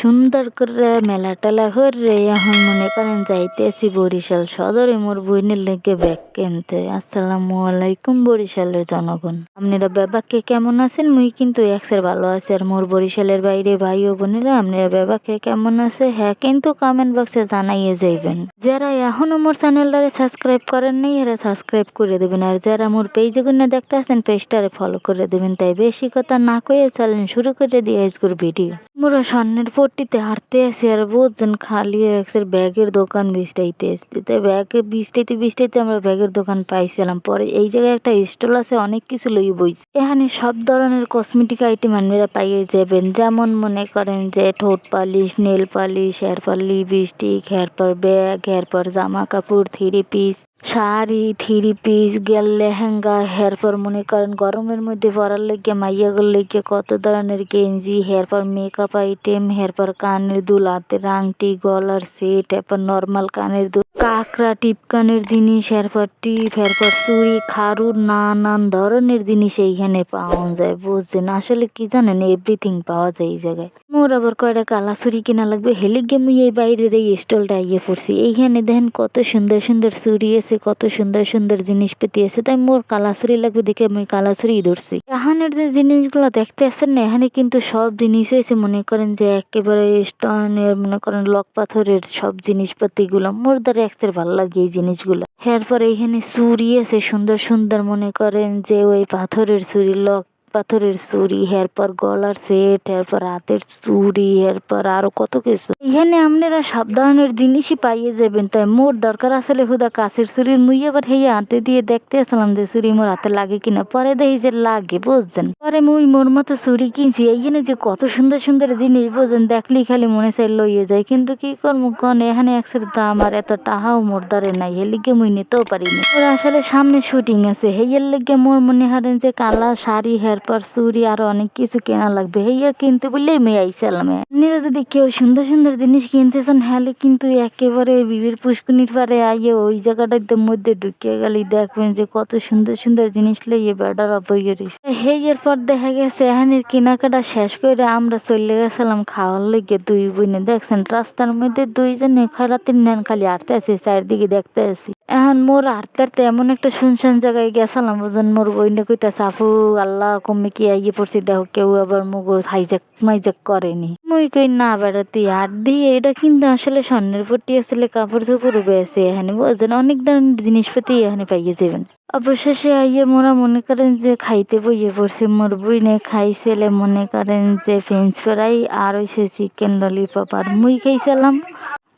সুন্দর করে মেলা টেলা করে এখন মনে করেন যাইতেছি বরিশাল সদরে, মোর বইনের লেগে ব্যাগ কিনতে। আসসালামু আলাইকুম বরিশালের জনগণ। আপনারা বেবাকে কেমন আছেন? মুই কিন্তু একসের ভালো আছি। আর মোর বরিশালের বাইরে ভাই ও বোনেরা, আপনারা বেবাকে কেমন আছে? হ্যাঁ কিন্তু কমেন্ট বক্সে জানাইয়ে যাইবেন। যারা এখনও মোর চ্যানেলটারে সাবস্ক্রাইব করেন নাই, এরা সাবস্ক্রাইব করে দেবেন। আর যারা মোর পেজে গুনে দেখতে আছেন পেজটারে ফলো করে দেবেন। তাই বেশি কথা না কয়ে চলেন শুরু করে দিয়ে আজকের ভিডিও মোরা সামনের পট্টিতে হাঁটতে আসি আর বুঝছেন খালি একসের ব্যাগের দোকান বিস্তাইতে আসছি। তাই ব্যাগে বিস্তাইতে বিস্তাইতে আমরা ব্যাগের দোকান পাইছিলাম। পরে এই জায়গায় একটা স্টল আছে, অনেক কিছু লই বইছি। এখানে সব ধরনের কসমেটিক আইটেম আপনারা পাইয়ে যাবেন। যেমন মনে করেন যে ঠোঁট পালিশ নেল পালিশ হেয়ার লিপস্টিক হেয়ার পর ব্যাগ হেয়ার পর জামা কাপড় three piece sari, three piece, গেল লেহেঙ্গা হেরপর মনে করেন, গরমের মধ্যে পরার লেগে মাইয়াগুর লেগে কত ধরনের গেঞ্জি, হেয়ার ফল মেকআপ আইটেম হেরপর কানের দুল, হাতের আংটি, গলার সেট এরপর নর্মাল কানের দুল। কাঁকড়া, টিপকানের জিনিস এরপর টিপ এরপর চুড়ি খারু নানান ধরনের জিনিস এইখানে পাওয়া যায়, বুঝছেন? আসলে কি জানেন এভরিথিং পাওয়া যায় এই জায়গায়। মোর আবার কয়টা কালা চুরি কিনা লাগবে হেলিগে মুই এই বাইরের এই স্টলটা ইয়ে পড়ছি। এইখানে দেখেন কত সুন্দর সুন্দর চুরি আছে, কত সুন্দর সুন্দর জিনিসপাতি আছে, তাই মোর কালা চুরি লাগবে দেখে আমি কালা চুরি ধরছি। এখানের যে জিনিসগুলো দেখতে আসেন না, এখানে কিন্তু সব জিনিস আছে, মনে করেন যে একেবারে স্টোনের, মনে করেন লক পাথরের সব জিনিসপাতি গুলো মোর দ্বারা একসের ভালো লাগে এই জিনিসগুলো। এরপর এইখানে চুরি আছে, সুন্দর সুন্দর মনে করেন যে ওই পাথরের চুরি লক। পাথরের চুড়ি এরপর গলার সেট এরপর হাতের চুড়ি এরপর আরও কত কিছু। এখানে আপনারা সব ধরনের জিনিসই পাইয়ে যাবেন, তাই মোর দরকার আসলে হুদা কাছের চুরির মুই আবার হেয়ে হাতে দিয়ে দেখতে আসলাম যে চুরি মোর হাতে লাগে কিনা। পরে দেখি যে লাগে, বুঝছেন? পরে মুই মোর মতো চুরি কিনছি, এইখানে যে কত সুন্দর সুন্দর জিনিস, বুঝছেন? দেখলি খালি মনে চাই লইয়ে যায়, কিন্তু কি করব কন? এখানে একশোর দাম আর এত টাহাও মোর দ্বারে নাই হেলিগে মুই নিতেও পারিনি। আসলে সামনে শুটিং আছে হেয়ের লিগে মোর মনে হারেন যে কালা শাড়ি হেয়ার পর চুরি আরও অনেক কিছু কেনা লাগবে। হেয়া কিনতে বললেই মেয়ে আইসালাম আপনারা যদি কেউ সুন্দর সুন্দর জিনিস কিনতে চান কিন্তু একেবারে বিবির পুষ্কুনির পারে আইয়ে ওই জায়গাটাতে মধ্যে ঢুকে গেলে দেখবেন যে কত সুন্দর সুন্দর জিনিস লইয়ে বেড়ার বইয়ে রয়েছে পর দেখা গেছে এখানের কেনাকাটা শেষ করে আমরা চলে গেছিলাম খাওয়ার লেগে দুই বোনে। দেখছেন, রাস্তার মধ্যে দুইজনে খারাতের নেন খালি আটতে আছে, চারিদিকে দেখতে আছি। এখন মোর আটতে এমন একটা শুনশান জায়গায় গেছিলাম বুঝেন মোর বইনে কইতাছে, আপু, আল্লাহ কমে কি আইয়ে পড়ছি, দেখো কেউ আবার মুগ হাইজাক মাইজাক করেনি। মুই কই, না বেড়াতে, আর দিয়ে এটা কিন্তু আসলে স্বর্ণের পট্টি আসলে কাপড় চোপড় বেছে এখানে ওজন অনেক ধরনের জিনিসপাতি এখানে পাইয়ে যাবেন। অবশেষে আইয়ে মোরা মনে করেন যে খাইতে বইয়ে পড়ছে, মোর বইনে খাইছিলে মনে করেন যে ফ্রেঞ্চ ফ্রাই আর হইছে চিকেন ললিপপ আর মুই খাইছিলাম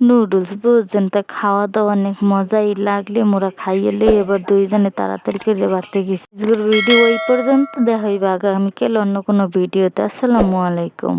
নুডলস বুঝছেন তা খাওয়া দাওয়া অনেক মজাই লাগলে মোরা খাইয়েলে এবার দুইজনে তাড়াতাড়ি করে বাড়তে গেছি। ভিডিও ওই পর্যন্ত। দেখা হইবে আগামীকাল অন্য কোনো ভিডিওতে আসসালামু আলাইকুম।